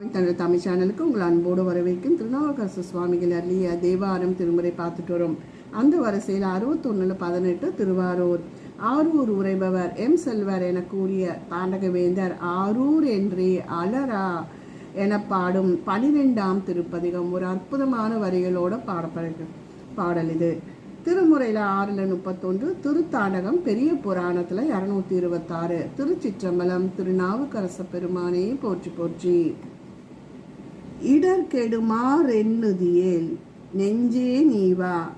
தனது தமிழ் சேனலுக்கு உங்கள் அன்போடு வரவேற்கும் திருநாவுக்கரசு சுவாமிகள் அருளிய தேவாரம் திருமுறை பார்த்துட்டு வரும். அந்த வரிசையில் அறுபத்தொன்னுல பதினெட்டு திருவாரூர். ஆரூர் உரைபவர் எம் செல்வர் என கூறிய தாண்டகவேந்தர் ஆரூர் என்றே அலரா என பாடும் பனிரெண்டாம் திருப்பதிகம் ஒரு அற்புதமான வரிகளோட பாடப்படுது பாடல் இது. திருமுறையில் ஆறில் முப்பத்தொன்று திருத்தாண்டகம் பெரிய புராணத்தில் இரநூத்தி இருபத்தாறு திருச்சிற்றம்பலம் திருநாவுக்கரச பெருமானே போற்றி போற்றி. இடர்கெடுமாறென்னுதியேல் நெஞ்சே நீவா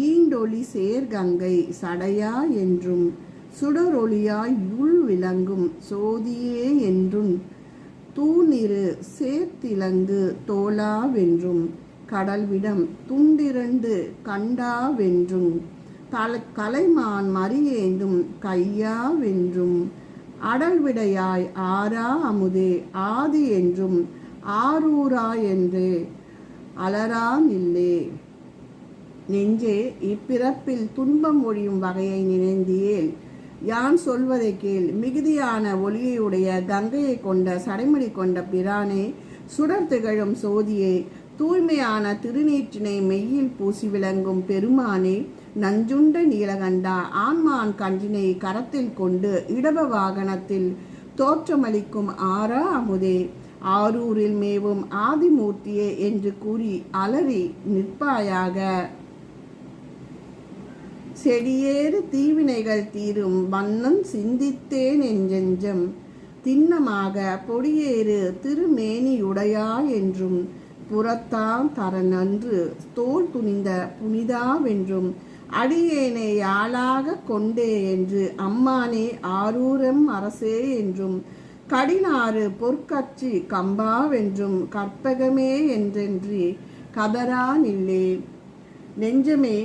ஈண்டொளி சேர்கங்கை சடையா என்றும் சுடரொளியாய் உள் விளங்கும் சோதியே என்றும் தூணிரு சேர்த்திலங்கு தோலாவென்றும் கடல்விடம் துண்டிரண்டு கண்டாவென்றும் தல கலைமான் மறியேந்தும் கையாவென்றும் அடல்விடையாய் ஆறா அமுதே ஆதி என்றும் ஆரூரா என்று அலரா நெஞ்சே இப்பிறப்பில் துன்பம் ஒழியும் வகையை நினைந்தியேல் யான் சொல்வதை கேள். மிகுதியான ஒளியையுடைய கங்கையை கொண்ட சடைமடி கொண்ட பிரானே சுடர் திகழும் சோதியே தூய்மையான திருநீற்றினை மெய்யில் பூசி விளங்கும் பெருமானே நஞ்சுண்ட நீலகண்டா ஆன்மான் கன்றினை கரத்தில் கொண்டு இடப வாகனத்தில் தோற்றமளிக்கும் ஆரா அமுதே. ஆரூரில் மேவும் ஆதிமூர்த்தியே என்று கூறி அலறி நிற்பாயாக. செடியேறு தீவினைகள் தீரும் வண்ணம் சிந்தித்தேன் என்றெஞ்சம். திண்ணமாக பொடியேறு திருமேனியுடையா என்றும் புறத்தாம் தர நன்று தோல் துணிந்த புனிதாவென்றும் அடியேனை யாழாக கொண்டே என்று அம்மானே ஆரூரம் அரசே என்றும் கடினாறு பொற்கச்சி கம்பாவென்றும் கற்பகமே என்றென்றி கதரா நில்லே நெஞ்சமே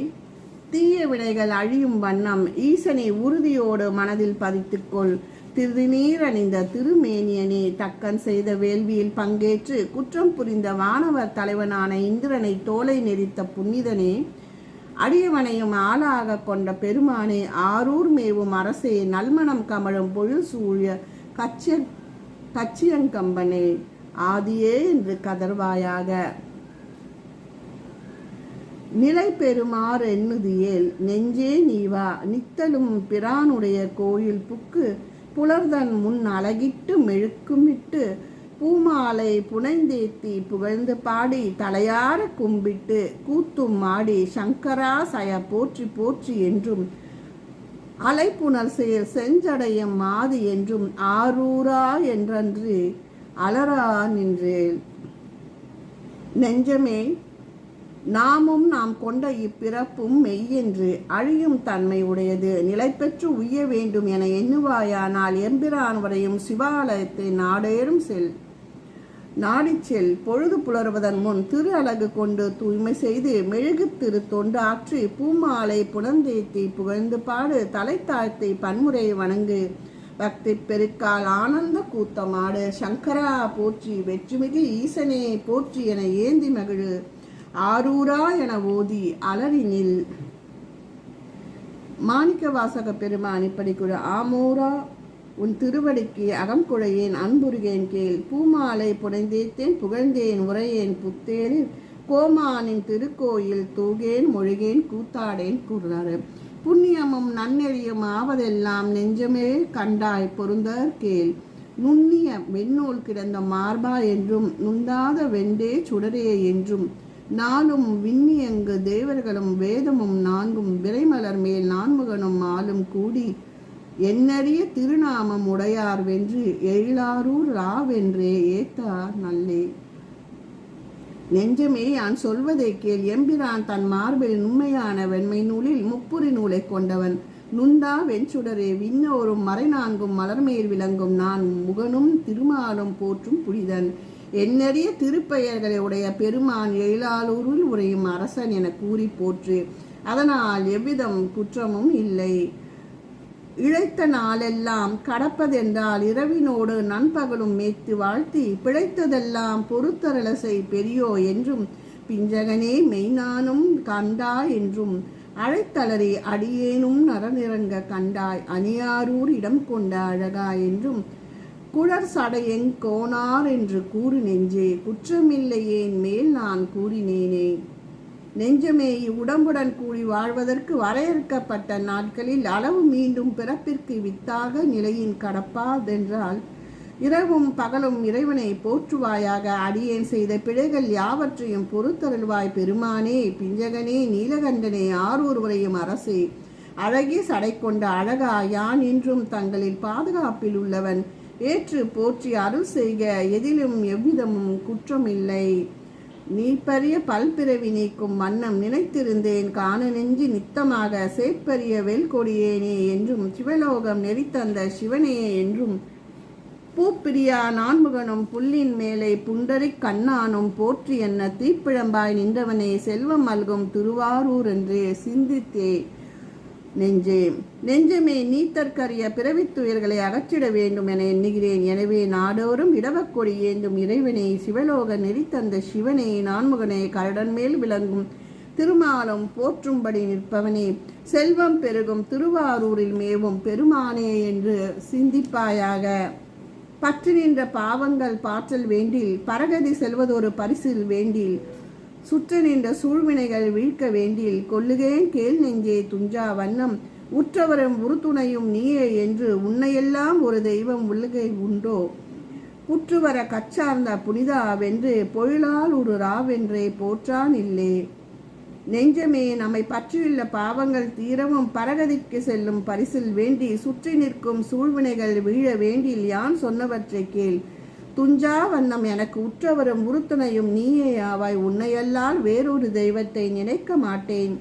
தீய வினைகள் அழியும் வண்ணம் ஈசனை உறுதியோடு மனதில் பதித்துக்கொள். திருநீர் அணிந்த திருமேனியனே தக்கன் செய்த வேள்வியில் பங்கேற்று குற்றம் புரிந்த வானவர் தலைவனான இந்திரனை தோலை நெறித்த புனிதனே அடியவனையும் ஆளாக கொண்ட பெருமானே ஆரூர் மேவும் அரசே நல்மணம் கமழும் பொழில் சூழிய கச்ச தச்சியங்கம்பனே ஆதியே என்று கதர்வாயாக. நிலை பெறுமாறு எண்ணுதியேல் நெஞ்சே நீவா நித்தலும் பிரானுடைய கோயில் புக்கு புலர்தன் முன் அழகிட்டு மெழுக்குமிட்டு பூமாலை புனைந்தேத்தி புகழ்ந்து பாடி தலையார கும்பிட்டு கூத்தும் மாடி சங்கரா சய போற்றி போற்றி என்றும் அலைப்புணர் சேர் செஞ்சடையும் மாது என்றும் ஆரூரா என்றன்று அலரா நின்றேன். நெஞ்சமே நாமும் நாம் கொண்ட இப்பிறப்பும் மெய்யென்று அழியும் தன்மை உடையது. நிலை பெற்று உய்ய வேண்டும் என எண்ணுவாயானால் எம்பிரான் வரையும் சிவாலயத்தை நாடேறும் செல் நாடிச்செல் பொழுது புலருவதன் முன் திரு அழகு கொண்டு தூய்மை செய்து மெழுகு திரு தொண்டு ஆற்றி பூமாலை புனந்தேத்தி புகழ்ந்து பாடு தலை தாழ்த்தி பன்முறை வணங்கு. பக்தி பெருக்கால் ஆனந்த கூத்தமாடு சங்கரா போற்றி வெற்றிமிகு ஈசனே போற்றி என ஏந்தி மகிழு. ஆரூரா என ஓதி அலறினில் மாணிக்க வாசக பெருமான் இப்படி ஆமூரா உன் திருவடிக்கு அகம்குழையேன் அன்புருகேன் கேள் பூமாலை புனைந்தேத்தேன் புகழ்ந்தேன் உரையேன் புத்தேனில். கோமானின் திருக்கோயில் தூகேன் மொழிகேன் கூத்தாடேன் கூறுறாரு புண்ணியமும் நன்னெறியும் ஆவதெல்லாம் நெஞ்சமே கண்டாய் பொருந்தர் கேள். நுண்ணிய வெண்ணூல் கிடந்த மார்பா என்றும் நுந்தாத வெண்டே சுடரே என்றும். நாளும் விண்ணியங்கு தேவர்களும் வேதமும் நான்கும் விரைமலர் மேல் நான்முகனும் ஆளும் கூடி. என்னறிய திருநாமம் உடையார் வென்று எழிலாரூர் ராவென்றே ஏத்தார் நல்லே. நெஞ்சமே யான் சொல்வதை கேள் எம்பிரான் தன் மார்பில் உண்மையான வெண்மை நூலில் முப்புரி நூலை கொண்டவன். நுந்தா வெஞ்சுடரே விண்ணோரும் மறைநான்கும் மலர்மேல் விளங்கும் நான் முகனும் திருமாலும் போற்றும் புனிதன். என்னறிய திருப்பெயர்களை உடைய பெருமான் எழிலாளூரில் உரையும் அரசன் என கூறி போற்று. அதனால் எவ்விதம் குற்றமும் இல்லை. இழைத்த நாளெல்லாம் கடப்பதென்றால் இரவினோடு நண்பகலும் மேய்த்து வாழ்த்தி பிழைத்ததெல்லாம் பொறுத்தரளசை பெரியோ என்றும் பிஞ்சகனே மெய்நானும் கண்டா என்றும் அழைத்தளறி அடியேனும் நரநிறங்க கண்டாய் அணியாரூர் இடம் கொண்ட அழகா என்றும் குழற் சடையெங் கோனார் என்று கூறு நெஞ்சே குற்றமில்லையேன் மேல் நான் கூறினேனே. நெஞ்சமே இவ்வுடம்புடன் கூடி வாழ்வதற்கு வரையறுக்கப்பட்ட நாட்களில் அளவு மீண்டும் பிறப்பிற்கு வித்தாக நிலையின் கடப்பாதென்றால் இரவும் பகலும் இறைவனை போற்றுவாயாக அடியேன் செய்த பிழைகள் யாவற்றையும் பொறுத்தருள்வாய் பெருமானே பிஞ்சகனே நீலகண்டனே ஆரூர்வரையும் அரசே. அழகே சடை கொண்ட அழகா யான் இன்றும் தங்களின் பாதுகாப்பில் உள்ளவன். ஏற்று போற்றி அருள் செய்க எதிலும் எவ்விதமும் குற்றமில்லை. நீப்பரிய பல்பிறவி நீக்கும் வண்ணம் நினைத்திருந்தேன். காண நெஞ்சு நித்தமாக சேப்பரிய வெல்கொடியேனே என்றும் சிவலோகம் நெறித்தந்த சிவனே என்றும். பூப்பிரியா நான்முகனும் புல்லின் மேலே புண்டரிக் கண்ணானும் போற்றி என்ன தீப்பிழம்பாய் நின்றவனே செல்வம் மல்கும் திருவாரூர் என்று சிந்தித்தே. நெஞ்சே. நெஞ்சமே நீத்தற்கரிய பிறவித்துயர்களை அகற்றிட வேண்டும் என எண்ணுகிறேன். எனவே நாடோறும் இடவக்கொடி ஏந்தும் இறைவனே சிவலோக நெறித்தந்த சிவனே நான்முகனே கரடன் மேல் விளங்கும் திருமாலும் போற்றும்படி நிற்பவனே. செல்வம் பெருகும் திருவாரூரில் மேவும் பெருமானே என்று சிந்திப்பாயாக. பற்று நின்ற பாவங்கள் பாற்றல் வேண்டில் பரகதி செல்வதொரு பரிசில் வேண்டில் சுற்ற நின்ற சூழ்வினைகள் வீழ்க்க வேண்டில் கொல்லுகேன் கேள் நெஞ்சே துஞ்சா வண்ணம். உற்றவரும் உறுதுணையும் நீயே என்று உன்னையெல்லாம் ஒரு தெய்வம் உள்ளுகை உண்டோ? புற்றுவர கச்சார்ந்த புனிதா வென்று பொழிலால் ஒரு ராவென்றே போற்றான் இல்லே. நெஞ்சமே நம்மை பற்றியுள்ள பாவங்கள் தீரவும் பரகதிக்கு செல்லும் பரிசில் வேண்டி சுற்றி நிற்கும் சூழ்வினைகள் வீழ வேண்டில் யான் சொன்னவற்றை கேள். துஞ்சா வண்ணம் எனக்கு உற்றவரும் உறுத்துணையும் நீயே ஆவாய். உன்னையல்லால் வேறொரு தெய்வத்தை நினைக்க மாட்டேன்.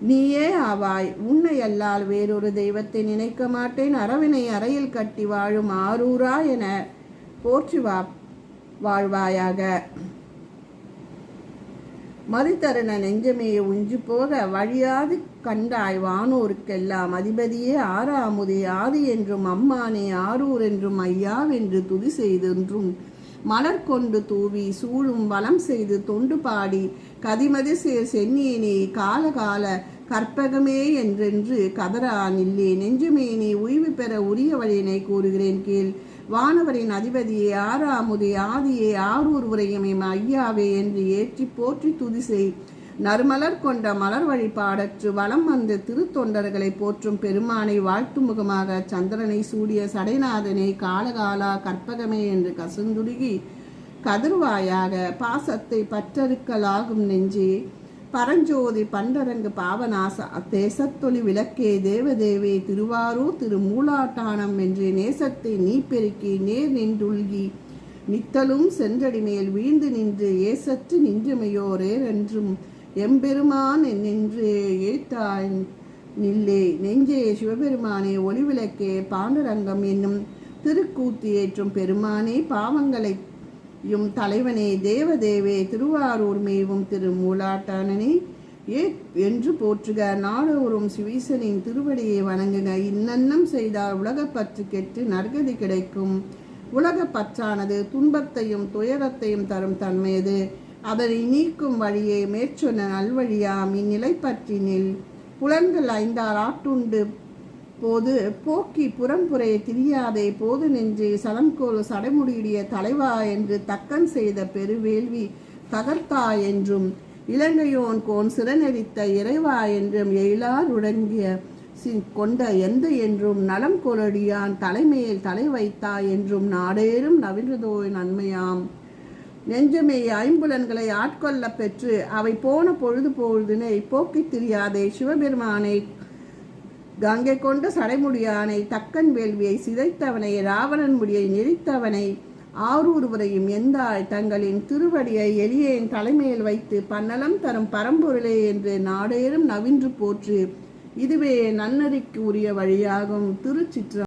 நீயே ஆவாய். உன்னையல்லால் வேறொரு தெய்வத்தை நினைக்க மாட்டேன். அரவினை அறையில் கட்டி வாழும் ஆரூரா என போற்றி வா வாழ்வாயாக. மதித்தருண நெஞ்சமே உஞ்சு போக வழியாது கண்டாய் வானோருக்கெல்லாம் அதிபதியே ஆறாமுதே ஆதி என்றும் அம்மானே ஆரூர் என்றும் ஐயாவென்று துதி செய்தென்றும். மலர் கொண்டு தூவி சூழும் வளம் செய்து தொண்டு பாடி கதிமதி சேர் சென்னியனே காலகால கற்பகமே என்றென்று கதரா நில்லே. நெஞ்சுமே நீ உய்வு பெற உரிய வழியினை கூறுகிறேன் கீழ் வானவரின் அதிபதியே ஆறாமுதி ஆதியே ஆரூர் உரையுமே ஐயாவே என்று ஏற்றி போற்றி துதி செய். நறுமலர் கொண்ட மலர் வழிபாடற்று வலம் வந்த திருத்தொண்டர்களை போற்றும் பெருமானை வாழ்த்து முகமாக சந்திரனை சூடிய சடைநாதனை காலகாலா கற்பகமே என்று கசுந்துருகி கதிர்வாயாக பாசத்தை பற்றறுக்கலாகும் நெஞ்சே. பரஞ்சோதி பண்டரங்கு பாவநாச தேசத்தொளி விளக்கே தேவதேவே திருவாரூர் திரு மூலாட்டானம் என்று நேசத்தை நீ பெருக்கி நேர் நின்றுள்கி நித்தலும் சென்றடி மேல் வீழ்ந்து நின்று ஏசற்று நின்றுமையோரேரென்றும் எம்பெருமான் நின்று ஏத்தாய் நில்லே. நெஞ்சே சிவபெருமானே ஒளிவிளக்கே பாண்டரங்கம் என்னும் திருக்கூத்து ஏற்றும் பெருமானே பாவங்களை யும் தலைவனே தேவதேவே திருவாரூர் மேவும் திரு மூலாட்டானனே ஏ என்று போற்றுக நாடோறும் சிவீசனின் திருவடியை வணங்குக. இன்னன்னம் செய்தால் உலகப்பற்று கெட்டு நற்கதி கிடைக்கும். உலகப்பற்றானது துன்பத்தையும் துயரத்தையும் தரும் தன்மையது. அதனை நீக்கும் வழியே மேற்சொன்ன நல்வழியாம். இந்நிலை பற்றினில் புலன்கள் ஐந்தார் ஆட்டுண்டு போது போக்கி புறம்புறையை திரியாதே போது நெஞ்சு சலம்கோல் சடைமுடியுடைய தலைவா என்று தக்கன் செய்த பெருவேள்வி தகர்த்தா என்றும் இலங்கையோன் கோன் சிறநெறித்த இறைவா என்றும் எயிலார் உடங்கிய சி- கொண்ட எந்த என்றும் நலம் கொலடியான் தலைமையில் தலை வைத்தா என்றும் நாடேறும் நவின்றதோய் நன்மையாம். நெஞ்சமே ஐம்புலன்களை ஆட்கொள்ள பெற்று அவை போன பொழுது பொழுதினை போக்கித் திரியாதே சிவபெருமானை கங்கை கொண்ட சடைமுடியானை தக்கன் வேள்வியை சிதைத்தவனை ராவணன் முடியை நெறித்தவனை ஆரூர்வரையும் எந்தாள் தங்களின் திருவடியை எளியேன் தலைமையில் வைத்து பன்னலம் தரும் பரம்பொருளே என்று நாடேறும் நவின்று போற்று. இதுவே நன்னறிக்கு உரிய வழியாகும் திருச்சிற்ற